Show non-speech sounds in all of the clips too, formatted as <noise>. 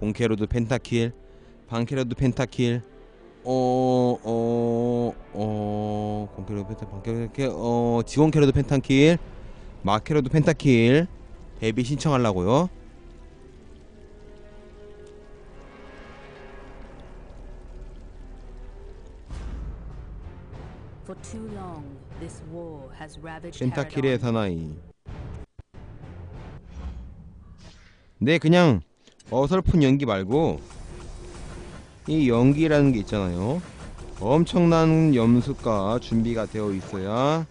공캐로도 펜타킬 방캐로도 펜타킬 어 어어 어, 공캐로도 펜타 방캐로도 어 캐로도 펜타킬 마캐로도 펜타킬 데뷔 신청하려고요 펜타킬의. 사나이 네 그냥 어설픈 연기 말고 이 연기라는 게 있잖아요. 엄청난 염수가 준비가 되어 있어야?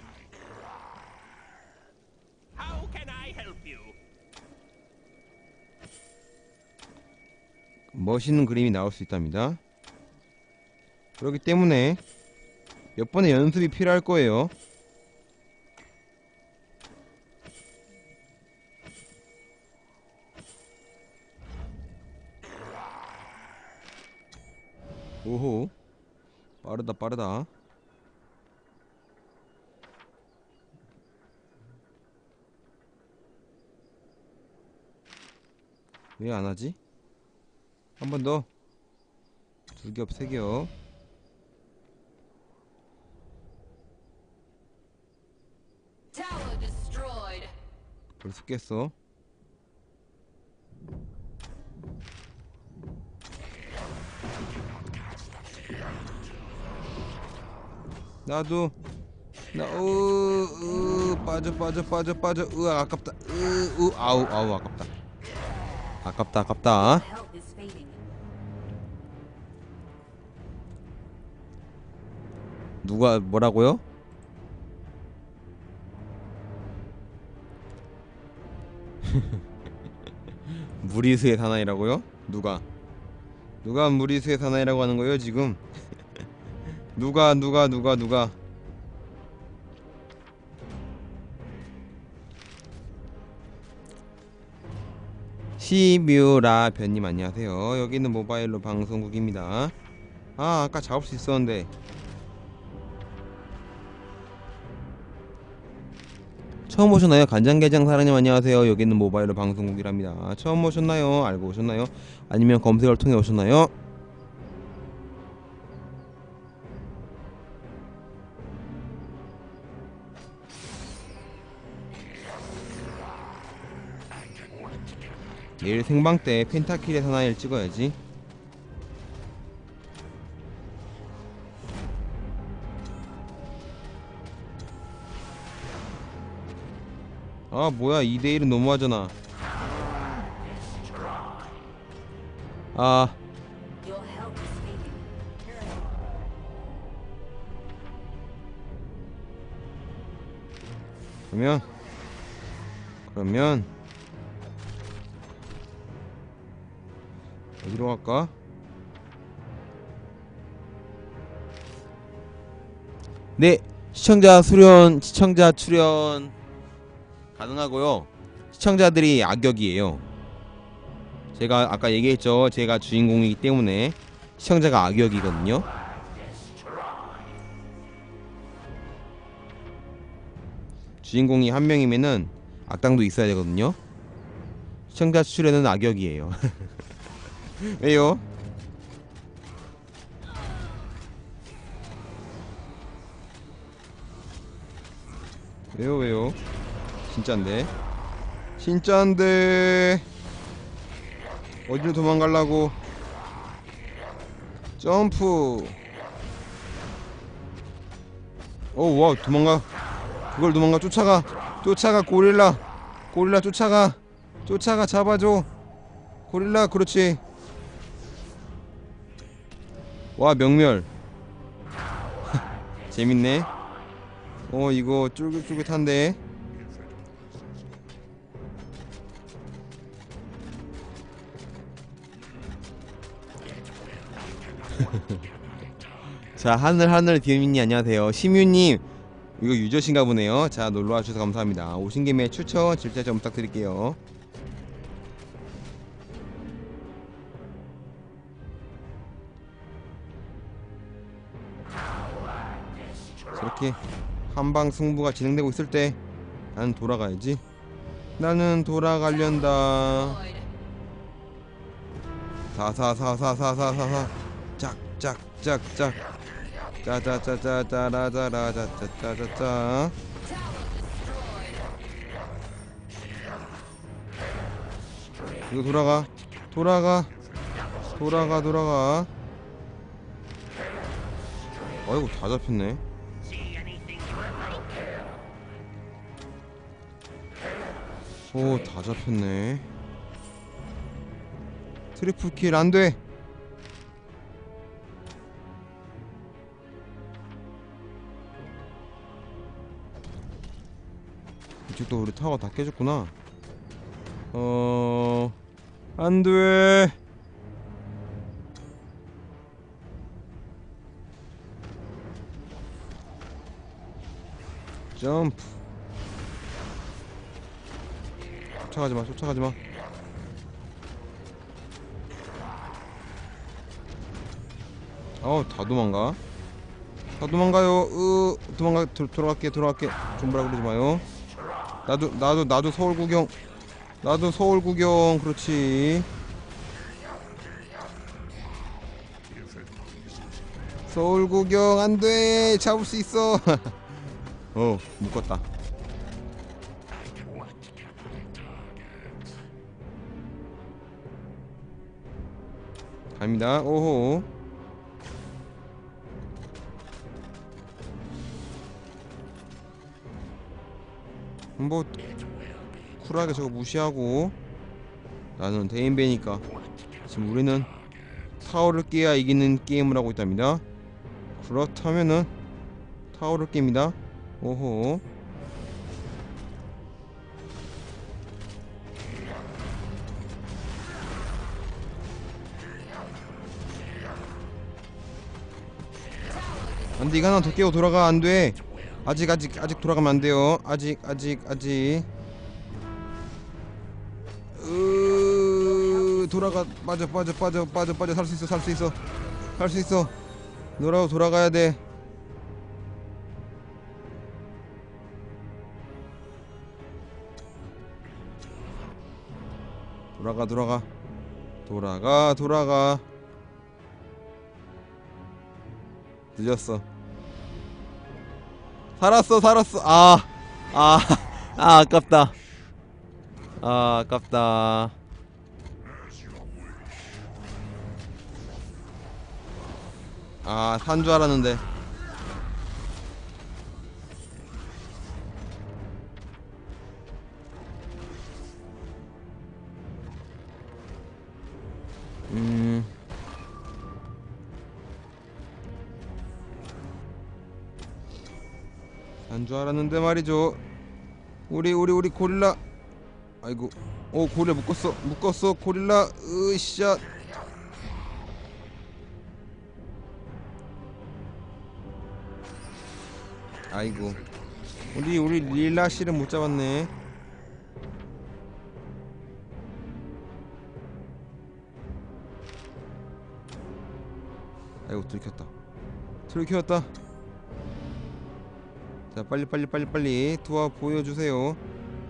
멋있는 그림이 나올 수 있답니다. 그렇기 때문에 몇 번의 연습이 필요할 거예요 오호 빠르다 빠르다 왜 안하지? 한 번 더. 두 겹, 세 겹. 벌써 깼어. 나도 나 으, 으, 빠져 빠져 빠져 빠져 으 아깝다 으, 으 아우 아우 아깝다 아깝다 아깝다. 누가 뭐라고요? <laughs> 무리수의 사나이라고요? 누가? 누가 무리수의 사나이라고 하는 거예요 지금? 누가 누가 누가 누가? 시뮤라 변님 안녕하세요. 여기는 모바일로 방송국입니다. 아 아까 잡을 수 있었는데 처음 오셨나요? 간장게장 사랑님 안녕하세요. 여기는 모바일로 방송국이랍니다. 처음 오셨나요? 알고 오셨나요? 아니면 검색을 통해 오셨나요? 내일 생방 때 펜타킬의 사나이를 찍어야지. 아 뭐야 2대1은 너무하잖아 아. 그러면 그러면 어디로 갈까? 네 시청자 수련 시청자 출연 가능하고요 시청자들이 악역이에요 제가 아까 얘기했죠 제가 주인공이기 때문에 시청자가 악역이거든요 주인공이 한 명이면은 악당도 있어야 되거든요. 시청자 수출에는 악역이에요. <laughs> 왜요? 왜요 왜요? 진짠데? 진짠데? 어디로 도망가려고? 점프! 오와 도망가. 그걸 도망가. 쫓아가. 쫓아가 고릴라. 고릴라 쫓아가. 쫓아가 잡아줘. 고릴라 그렇지 와 명멸 <laughs> 재밌네. 어 이거 쫄깃쫄깃한데? <laughs> 자 하늘 하늘 디엠님 안녕하세요. 심유님 이거 유저신가 보네요. 자 놀러와 주셔서 감사합니다. 오신 김에 추천 질자 좀 부탁드릴게요 저렇게 한방 승부가 진행되고 있을 때 나는 돌아가야지. 나는 돌아가련다. Destroyed. 사사사사사사사. 짝짝짝짝. 짜자짜짜짜라짜라짜짜짜짜 이거 돌아가. 돌아가. 돌아가 돌아가. 아이고 다 잡혔네 오 다 잡혔네. 트리플 킬 안돼. 이쪽도 우리 타워가 다 깨졌구나. 어... 안돼. 점프 쫓아가지 마 쫓아가지 마. 어우 다 도망가. 다 도망가요. 으 도망가 도, 돌아갈게 돌아갈게. 좀보라 그러지 마요. 나도 나도 나도 서울 구경. 나도 서울 구경 그렇지. 서울 구경 안 돼. 잡을 수 있어. <laughs> 어 묶었다 갑니다. 오호. 뭐 쿨하게 저거 무시하고. 나는 대인배니까 지금 우리는 타워를 깨야 이기는 게임을 하고 있답니다. 그렇다면은 타워를 깹니다. 오호 안돼 이거 하나 더 깨고 돌아가. 안돼. 아직 아직 아직 돌아가면 안 돼요. 아직 아직 아직. 으 돌아가 빠져 빠져 빠져 빠져 빠져. 살 수 있어 살 수 있어. 살 수 있어. 너라고 돌아가야 돼. 돌아가 돌아가. 돌아가 돌아가 늦었어. 살았어 살았어. 아아 아, 아, 아깝다. 아 아깝다. 아 산 줄 알았는데 산줄 알았는데 말이죠. 우리 우리 우리 고릴라. 아이고. 오 고릴라 묶었어. 묶었어. 고릴라. 으쌰. 아이고. 우리 우리 릴라 씨를 못 잡았네. 아이고 들켰다. 들켰다. 자 빨리 빨리 빨리 빨리 투하 보여주세요.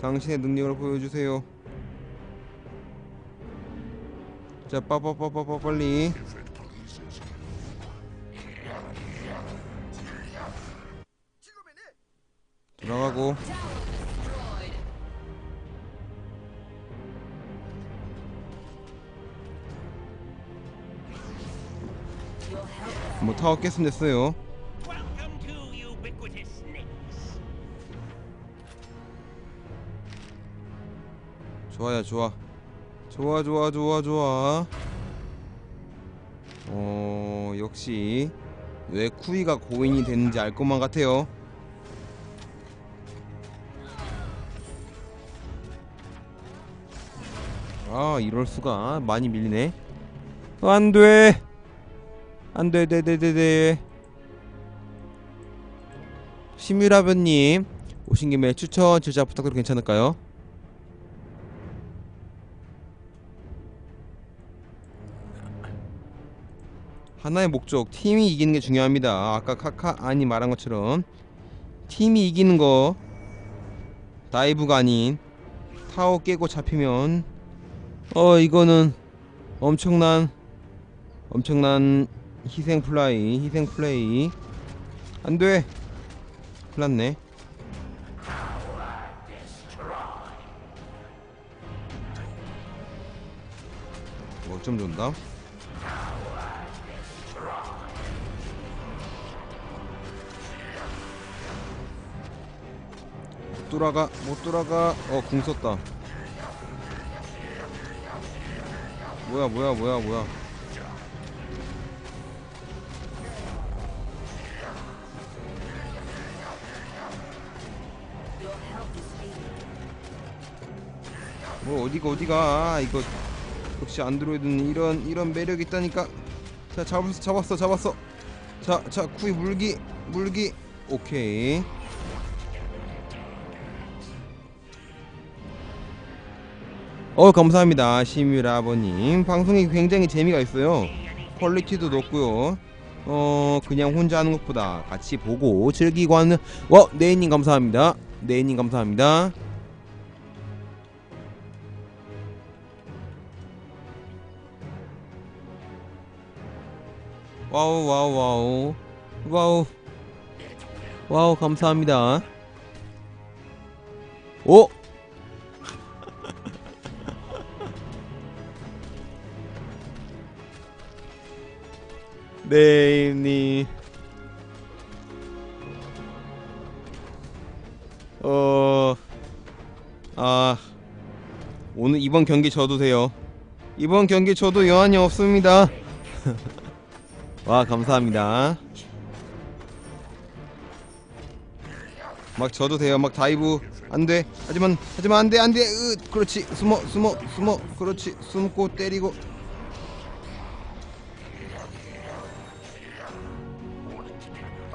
당신의 능력을 보여주세요. 자 빠빠빠빠빠 빨리. 돌아가고. 뭐 타워 깼으면 됐어요 좋아요 좋아. 좋아 좋아 좋아 좋아. 어 역시 왜 쿠이가 고인이 됐는지 알 것만 같아요. 아 이럴 수가. 많이 밀리네. 어, 안돼! 안돼 네네네네 시뮤라변님 오신 김에 추천 제작 부탁드려도 괜찮을까요? 하나의 목적 팀이 이기는 게 중요합니다. 아까 카카 아니 말한 것처럼 팀이 이기는 거 다이브가 아닌 타워 깨고 잡히면 어 이거는 엄청난 엄청난 희생 플라이 희생 플레이. 안돼. 큰일났네. 뭐 어쩜 좋다 못 돌아가 못 돌아가 어 궁 썼다. 뭐야 뭐야 뭐야 뭐야. 뭐 어디가 어디가? 아, 이거 역시 안드로이드는 이런 이런 매력이 있다니까. 자 잡았어 잡았어 잡았어. 자자 쿠이 물기 물기. 오케이 어 감사합니다 시뮤라 아버님. 방송이 굉장히 재미가 있어요. 퀄리티도 높고요. 어 그냥 혼자 하는 것보다 같이 보고 즐기고 하는 와 네이님 감사합니다. 네이님 감사합니다. 와우 와우 와우. 와우. 와우 감사합니다. 오 네임님 어... 아... 오늘 이번 경기 져도 돼요. 이번 경기 저도 여한이 없습니다. <laughs> 와 감사합니다. 막 져도 돼요. 막 다이브 안돼. 하지만 하지만 안돼 안돼. 으 그렇지. 숨어 숨어 숨어. 그렇지. 숨고 때리고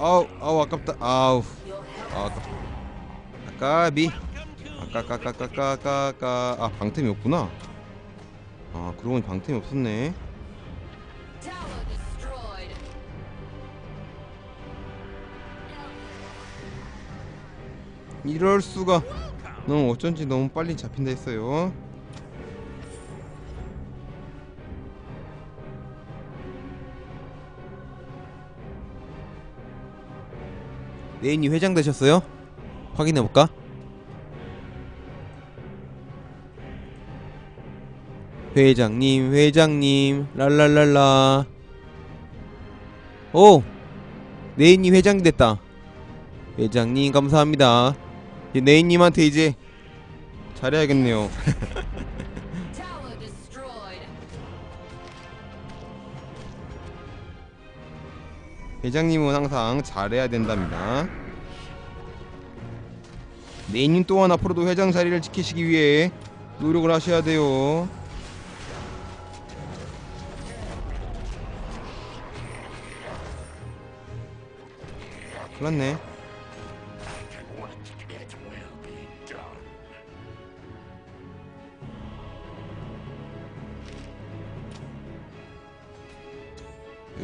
아우 아우 아깝다. 아우. 아, 아깝다. 아까비 아까까까까까까까 아 방템이 없구나. 아 그러고 보니 방템이 없었네. 이럴 수가. 너무 어쩐지 너무 빨리 잡힌다 했어요 네인이 회장 되셨어요? 확인해 볼까? 회장님 회장님 랄랄랄라. 오! 네인이 회장이 됐다. 회장님 감사합니다. 이제 네인님한테 이제 잘해야겠네요 <laughs> 회장님은 항상 잘해야 된답니다. 네인님 또한 앞으로도 회장 자리를 지키시기 위해 노력을 하셔야 돼요. 큰일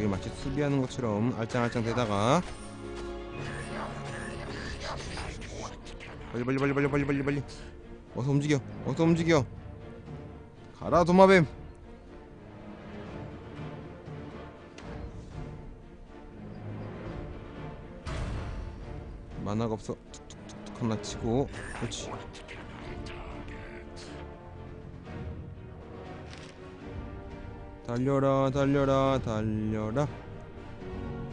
여기 마치 수비하는 것처럼 알짱알짱 대다가. 빨리 빨리 빨리 빨리 빨리 빨리 빨리. 어서 움직여 어서 움직여. 가라 도마뱀. 만화가 없어. 툭툭툭툭 하나 치고. 그렇지 달려라 달려라 달려라.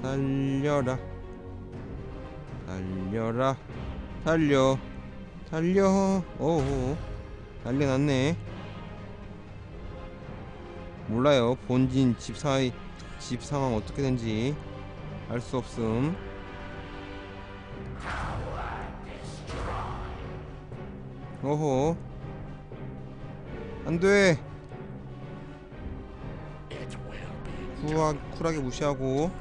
달려라. 달려라. 달려. 달려. 오 난리났네. 몰라요. 본진 집 사이 집 상황 어떻게 된지 알 수 없음. 오호 안돼 쿨하, 쿨하게 무시하고.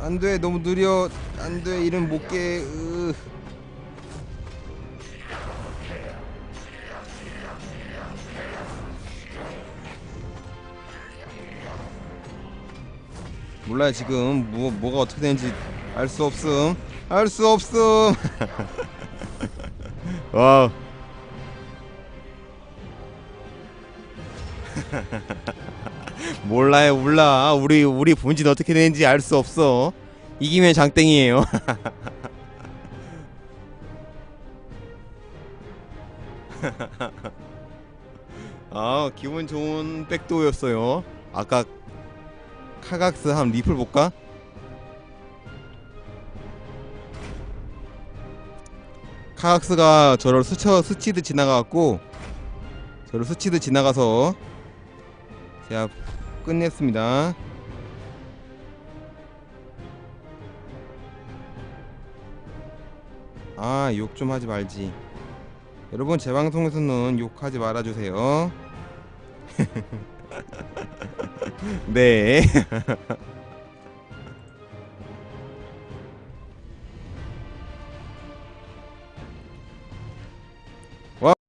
안돼 너무 느려. 안돼 이름 못깨. 으. 몰라요 지금. 뭐 뭐가 어떻게 되는지 알 수 없음. 알 수 없음 <laughs> 와. <laughs> 몰라요 몰라 우리 우리 본진 어떻게 되는지 알 수 없어 이기면 장땡이에요 <laughs> 아 기분 좋은 백도였어요 아까 카각스 한 리플 볼까? 카각스가 저를 스쳐 스치듯 지나가갖고 저를 스치듯 지나가서 제가 끝냈습니다. 아, 욕 좀 하지 말지. 여러분, 제 방송에서는 욕하지 말아주세요. <laughs> 네. <laughs>